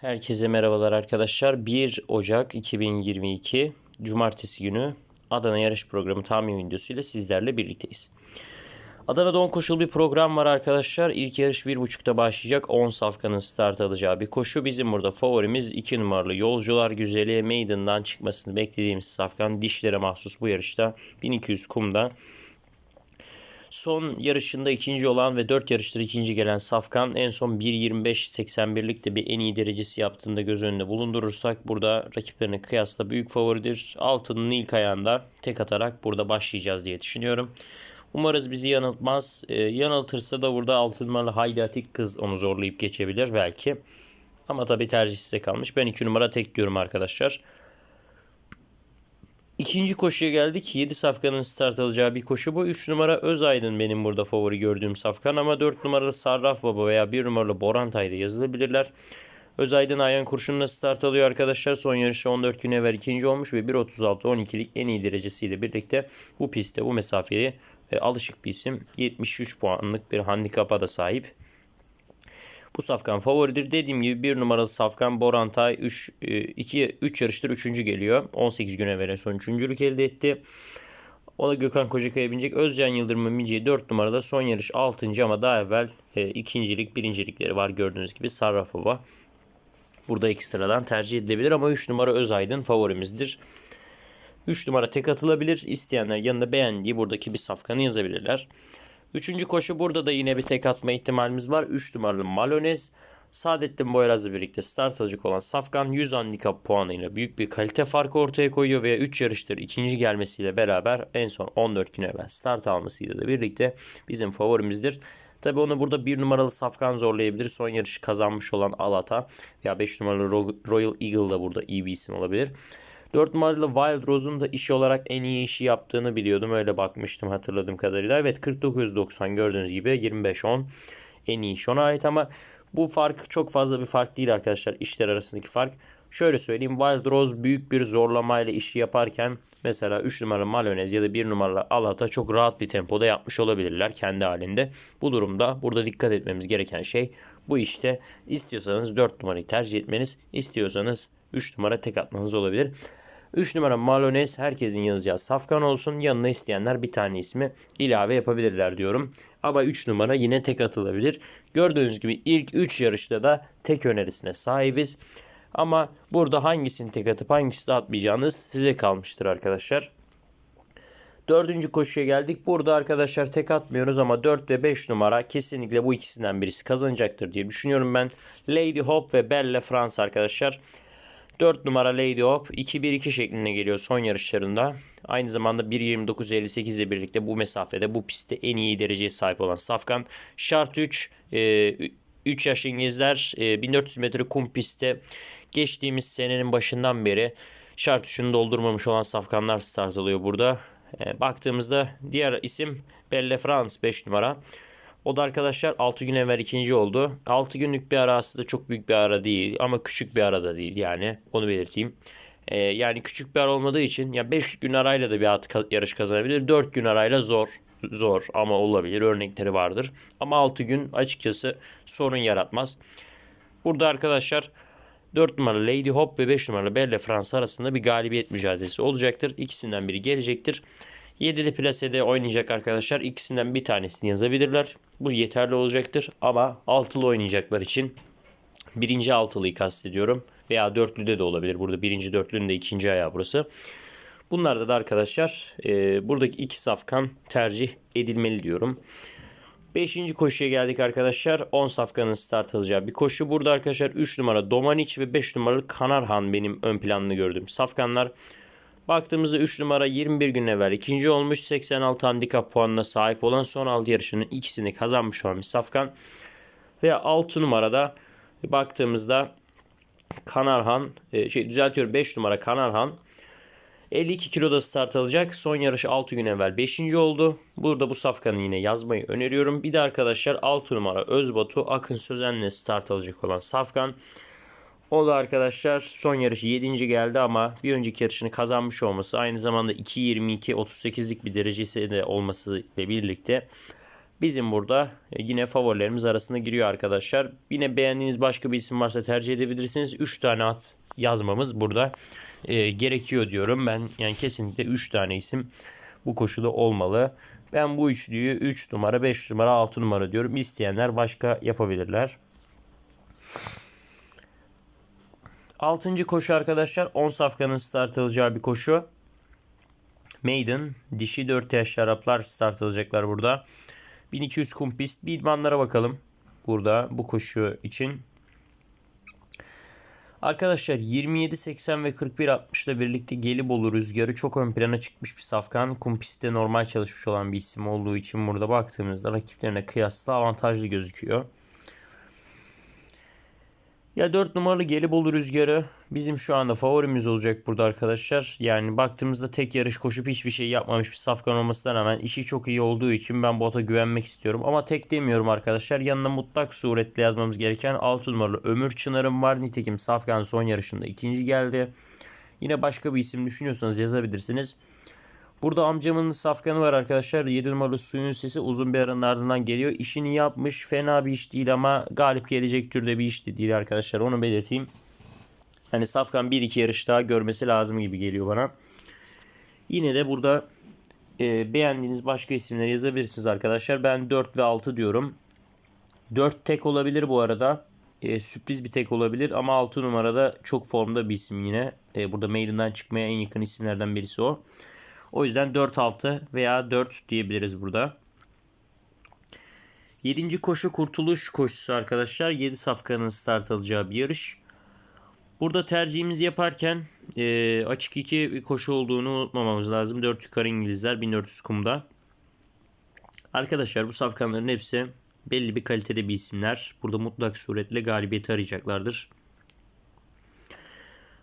Herkese merhabalar arkadaşlar. 1 Ocak 2022 Cumartesi günü Adana yarış programı tahmin videosuyla sizlerle birlikteyiz. Adana'da 10 koşul bir program var arkadaşlar. İlk yarış 1.30'da başlayacak. 10 safkanın start alacağı bir koşu. Bizim burada favorimiz 2 numaralı Yolcular Güzeli Maiden'dan çıkmasını beklediğimiz safkan. Dişlere mahsus bu yarışta 1200 kumda Son yarışında ikinci olan ve 4 yarıştır ikinci gelen Safkan en son 1.25.81'lik de bir en iyi derecesi yaptığında göz önünde bulundurursak burada rakiplerine kıyasla büyük favoridir. Altının ilk ayağında tek atarak burada başlayacağız diye düşünüyorum. Umarız bizi yanıltmaz. Ee, yanıltırsa da burada altın numaralı Haydi Atik kız onu zorlayıp geçebilir belki. Ama tabii tercih size kalmış. Ben 2 numara tek diyorum arkadaşlar. İkinci koşuya geldik. 7 safkanın start alacağı bir koşu bu. 3 numara Özaydın benim burada favori gördüğüm safkan ama 4 numaralı Sarraf Baba veya 1 numaralı Borantay'da yazılabilirler. Özaydın Ayhan Kurşun'la start alıyor arkadaşlar. Son yarışı 14 gün evvel ikinci olmuş ve 1.36-12'lik en iyi derecesiyle birlikte bu pistte bu mesafeye e, alışık bir isim. 73 puanlık bir handikapa da sahip. Bu safkan favoridir. Dediğim gibi bir numaralı safkan Borantay 3 2 3 yarıştır 3. geliyor. 18 güne veren son 3. elde etti. O da Gökhan Kocakaya binecek. Özcan Yıldırım'ın bineceği 4 numarada son yarış 6. ama daha evvel e, ikincilik, birincilikleri var gördüğünüz gibi Sarraf Baba. Burada ekstradan tercih edilebilir ama 3 numara Özaydın favorimizdir. 3 numara tek atılabilir. İsteyenler yanında beğendiği buradaki bir safkanı yazabilirler. Üçüncü koşu burada da yine bir tek atma ihtimalimiz var. 3 numaralı Malonez. Saadettin Boyraz'la birlikte start alacak olan Safkan 100 handikap puanıyla büyük bir kalite farkı ortaya koyuyor ve 3 yarıştır ikinci gelmesiyle beraber en son 14 gün evvel start almasıyla da birlikte bizim favorimizdir. Tabi onu burada bir numaralı Safkan zorlayabilir. Son yarışı kazanmış olan Alata ya 5 numaralı Royal Eagle da burada iyi bir isim olabilir. 4 numaralı Wild Rose'un da iş olarak en iyi işi yaptığını biliyordum. Öyle bakmıştım hatırladığım kadarıyla. Evet 49.90 gördüğünüz gibi 25.10 en iyi iş ona ait ama bu fark çok fazla bir fark değil arkadaşlar. işler arasındaki fark. Şöyle söyleyeyim Wild Rose büyük bir zorlamayla işi yaparken mesela 3 numaralı Malonez ya da 1 numaralı Alata çok rahat bir tempoda yapmış olabilirler kendi halinde. Bu durumda burada dikkat etmemiz gereken şey bu işte istiyorsanız 4 numarayı tercih etmeniz istiyorsanız 3 numara tek atmanız olabilir. 3 numara Malonez herkesin yazacağı safkan olsun. Yanına isteyenler bir tane ismi ilave yapabilirler diyorum. Ama 3 numara yine tek atılabilir. Gördüğünüz gibi ilk 3 yarışta da tek önerisine sahibiz. Ama burada hangisini tek atıp hangisini atmayacağınız size kalmıştır arkadaşlar. Dördüncü koşuya geldik. Burada arkadaşlar tek atmıyoruz ama 4 ve 5 numara kesinlikle bu ikisinden birisi kazanacaktır diye düşünüyorum ben. Lady Hope ve Belle France arkadaşlar. 4 numara Lady Hope 2-1-2 şeklinde geliyor son yarışlarında. Aynı zamanda 1.29.58 ile birlikte bu mesafede bu pistte en iyi dereceye sahip olan Safkan. Şart 3 3 yaş İngilizler 1400 metre kum pistte geçtiğimiz senenin başından beri şart 3'ünü doldurmamış olan Safkanlar start alıyor burada. E, baktığımızda diğer isim Belle France 5 numara. O da arkadaşlar 6 gün evvel ikinci oldu. 6 günlük bir ara aslında çok büyük bir ara değil ama küçük bir ara da değil yani onu belirteyim. Ee, yani küçük bir ara olmadığı için ya 5 gün arayla da bir at yarış kazanabilir. 4 gün arayla zor zor ama olabilir örnekleri vardır. Ama 6 gün açıkçası sorun yaratmaz. Burada arkadaşlar 4 numaralı Lady Hop ve 5 numaralı Belle Fransa arasında bir galibiyet mücadelesi olacaktır. İkisinden biri gelecektir. 7'li plasede oynayacak arkadaşlar ikisinden bir tanesini yazabilirler. Bu yeterli olacaktır ama altılı oynayacaklar için birinci altılıyı kastediyorum. Veya dörtlüde de olabilir. Burada birinci dörtlünün de ikinci ayağı burası. Bunlarda da arkadaşlar e, buradaki iki safkan tercih edilmeli diyorum. Beşinci koşuya geldik arkadaşlar. 10 safkanın start alacağı bir koşu. Burada arkadaşlar 3 numara Domaniç ve 5 numaralı Kanarhan benim ön planını gördüğüm safkanlar. Baktığımızda 3 numara 21 gün evvel ikinci olmuş. 86 handikap puanına sahip olan son 6 yarışının ikisini kazanmış olan Safkan. Ve 6 numarada baktığımızda Kanarhan e, şey düzeltiyorum 5 numara Kanarhan 52 kiloda start alacak. Son yarışı 6 gün evvel 5. oldu. Burada bu safkanı yine yazmayı öneriyorum. Bir de arkadaşlar 6 numara Özbatu Akın Sözen'le start alacak olan safkan. O da arkadaşlar son yarışı 7. geldi ama bir önceki yarışını kazanmış olması aynı zamanda 2.22-38'lik bir derecesi de olması ile birlikte Bizim burada e, yine favorilerimiz arasında giriyor arkadaşlar. Yine beğendiğiniz başka bir isim varsa tercih edebilirsiniz. 3 tane at yazmamız burada e, gerekiyor diyorum. Ben yani kesinlikle 3 tane isim bu koşuda olmalı. Ben bu üçlüyü 3 numara, 5 numara, 6 numara diyorum. İsteyenler başka yapabilirler. Altıncı koşu arkadaşlar 10 safkanın start alacağı bir koşu. Maiden dişi 4 yaş Araplar start alacaklar burada. 1200 kum pist. Bir idmanlara bakalım. Burada bu koşu için. Arkadaşlar 27-80 ve 41-60 ile birlikte Gelibolu rüzgarı çok ön plana çıkmış bir safkan. Kum pistte normal çalışmış olan bir isim olduğu için burada baktığımızda rakiplerine kıyasla avantajlı gözüküyor. Ya 4 numaralı Gelibolu Rüzgarı bizim şu anda favorimiz olacak burada arkadaşlar. Yani baktığımızda tek yarış koşup hiçbir şey yapmamış bir safkan olmasına rağmen işi çok iyi olduğu için ben bu ata güvenmek istiyorum. Ama tek demiyorum arkadaşlar. Yanına mutlak suretle yazmamız gereken 6 numaralı Ömür Çınar'ım var. Nitekim safkan son yarışında ikinci geldi. Yine başka bir isim düşünüyorsanız yazabilirsiniz. Burada amcamın safkanı var arkadaşlar. 7 numaralı suyun sesi uzun bir aranın ardından geliyor. İşini yapmış. Fena bir iş değil ama galip gelecek türde bir iş de değil arkadaşlar. Onu belirteyim. Hani safkan 1-2 yarış daha görmesi lazım gibi geliyor bana. Yine de burada e, beğendiğiniz başka isimleri yazabilirsiniz arkadaşlar. Ben 4 ve 6 diyorum. 4 tek olabilir bu arada. E, sürpriz bir tek olabilir ama 6 numarada çok formda bir isim yine. E, burada maidinden çıkmaya en yakın isimlerden birisi o. O yüzden 4-6 veya 4 diyebiliriz burada. 7. koşu kurtuluş koşusu arkadaşlar. 7 safkanın start alacağı bir yarış. Burada tercihimizi yaparken e, açık 2 bir koşu olduğunu unutmamamız lazım. 4 yukarı İngilizler 1400 kumda. Arkadaşlar bu safkanların hepsi belli bir kalitede bir isimler. Burada mutlak suretle galibiyeti arayacaklardır.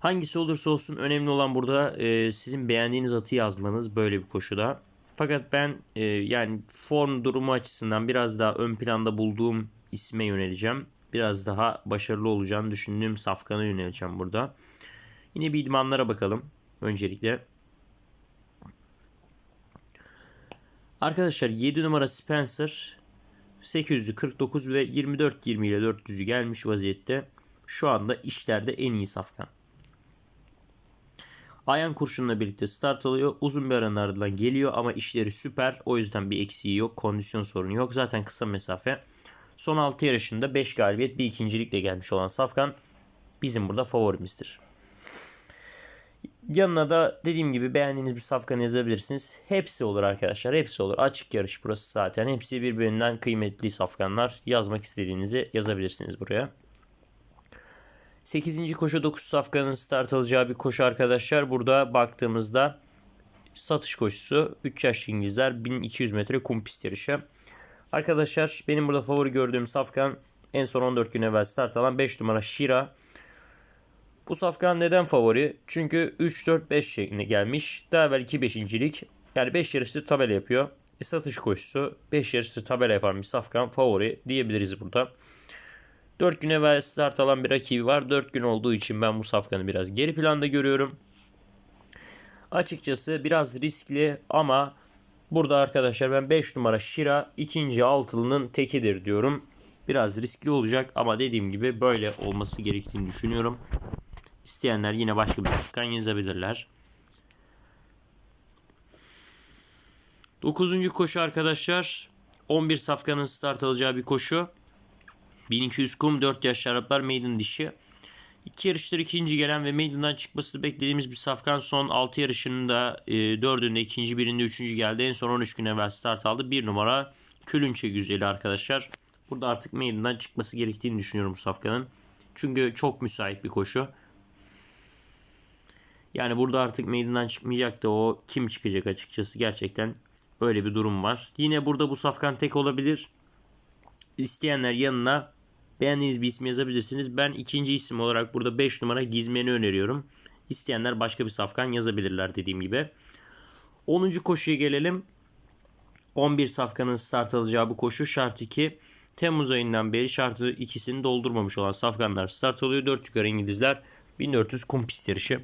Hangisi olursa olsun önemli olan burada e, sizin beğendiğiniz atı yazmanız böyle bir koşuda. Fakat ben e, yani form durumu açısından biraz daha ön planda bulduğum isme yöneleceğim. Biraz daha başarılı olacağını düşündüğüm safkana yöneleceğim burada. Yine bir idmanlara bakalım öncelikle. Arkadaşlar 7 numara Spencer 849 ve 24-20 ile 400'ü gelmiş vaziyette. Şu anda işlerde en iyi safkan. Ayan kurşunla birlikte start alıyor. Uzun bir aranın ardından geliyor ama işleri süper. O yüzden bir eksiği yok. Kondisyon sorunu yok. Zaten kısa mesafe. Son 6 yarışında 5 galibiyet bir ikincilikle gelmiş olan Safkan bizim burada favorimizdir. Yanına da dediğim gibi beğendiğiniz bir safkan yazabilirsiniz. Hepsi olur arkadaşlar. Hepsi olur. Açık yarış burası zaten. Hepsi birbirinden kıymetli safkanlar. Yazmak istediğinizi yazabilirsiniz buraya. 8. koşu 9 safkanın start alacağı bir koşu arkadaşlar. Burada baktığımızda satış koşusu 3 yaşlı İngilizler 1200 metre kum pist yarışı. Arkadaşlar benim burada favori gördüğüm safkan en son 14 gün evvel start alan 5 numara Shira. Bu safkan neden favori? Çünkü 3-4-5 şeklinde gelmiş. Daha evvel 2-5. Yani 5 yarıştır tabela yapıyor. E, satış koşusu 5 yarıştır tabela yapan bir safkan favori diyebiliriz burada. 4 gün evvel start alan bir rakibi var. 4 gün olduğu için ben bu safkanı biraz geri planda görüyorum. Açıkçası biraz riskli ama burada arkadaşlar ben 5 numara Şira ikinci altılının tekidir diyorum. Biraz riskli olacak ama dediğim gibi böyle olması gerektiğini düşünüyorum. İsteyenler yine başka bir safkan yazabilirler. 9. koşu arkadaşlar 11 safkanın start alacağı bir koşu. 1200 kum 4 yaş Araplar maiden dişi. İki yarıştır ikinci gelen ve maiden'dan çıkmasını beklediğimiz bir safkan son 6 yarışında e, 4'ünde ikinci birinde üçüncü geldi. En son 13 gün evvel start aldı. 1 numara Külünçe güzeli arkadaşlar. Burada artık maiden'dan çıkması gerektiğini düşünüyorum bu safkanın. Çünkü çok müsait bir koşu. Yani burada artık maiden'dan çıkmayacak da o kim çıkacak açıkçası gerçekten öyle bir durum var. Yine burada bu safkan tek olabilir. İsteyenler yanına Beğendiğiniz bir isim yazabilirsiniz. Ben ikinci isim olarak burada 5 numara Gizmen'i öneriyorum. İsteyenler başka bir safkan yazabilirler dediğim gibi. 10. koşuya gelelim. 11 safkanın start alacağı bu koşu şart 2. Temmuz ayından beri şartı ikisini doldurmamış olan safkanlar start alıyor. 4 yukarı İngilizler 1400 kum pist yarışı.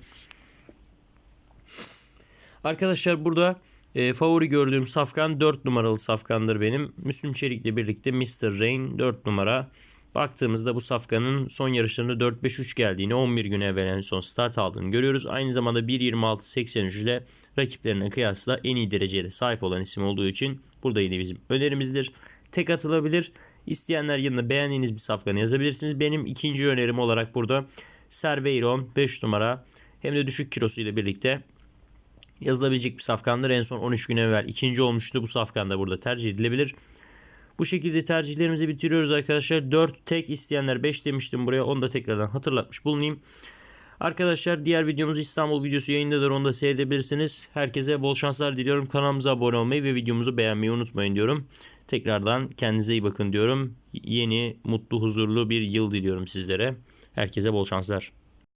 Arkadaşlar burada E, favori gördüğüm safkan 4 numaralı safkandır benim. Müslüm Çelik'le birlikte Mr. Rain 4 numara. Baktığımızda bu safkanın son yarışlarında 4-5-3 geldiğini 11 gün evvel en son start aldığını görüyoruz. Aynı zamanda 1.26.83 ile rakiplerine kıyasla en iyi dereceye de sahip olan isim olduğu için burada yine bizim önerimizdir. Tek atılabilir. İsteyenler yanına beğendiğiniz bir safkanı yazabilirsiniz. Benim ikinci önerim olarak burada Cerveyron 5 numara hem de düşük kilosu ile birlikte yazılabilecek bir safkandır. En son 13 gün evvel ikinci olmuştu. Bu safkan da burada tercih edilebilir. Bu şekilde tercihlerimizi bitiriyoruz arkadaşlar. 4 tek isteyenler 5 demiştim buraya. Onu da tekrardan hatırlatmış bulunayım. Arkadaşlar diğer videomuz İstanbul videosu yayındadır. Onu da seyredebilirsiniz. Herkese bol şanslar diliyorum. Kanalımıza abone olmayı ve videomuzu beğenmeyi unutmayın diyorum. Tekrardan kendinize iyi bakın diyorum. Yeni, mutlu, huzurlu bir yıl diliyorum sizlere. Herkese bol şanslar.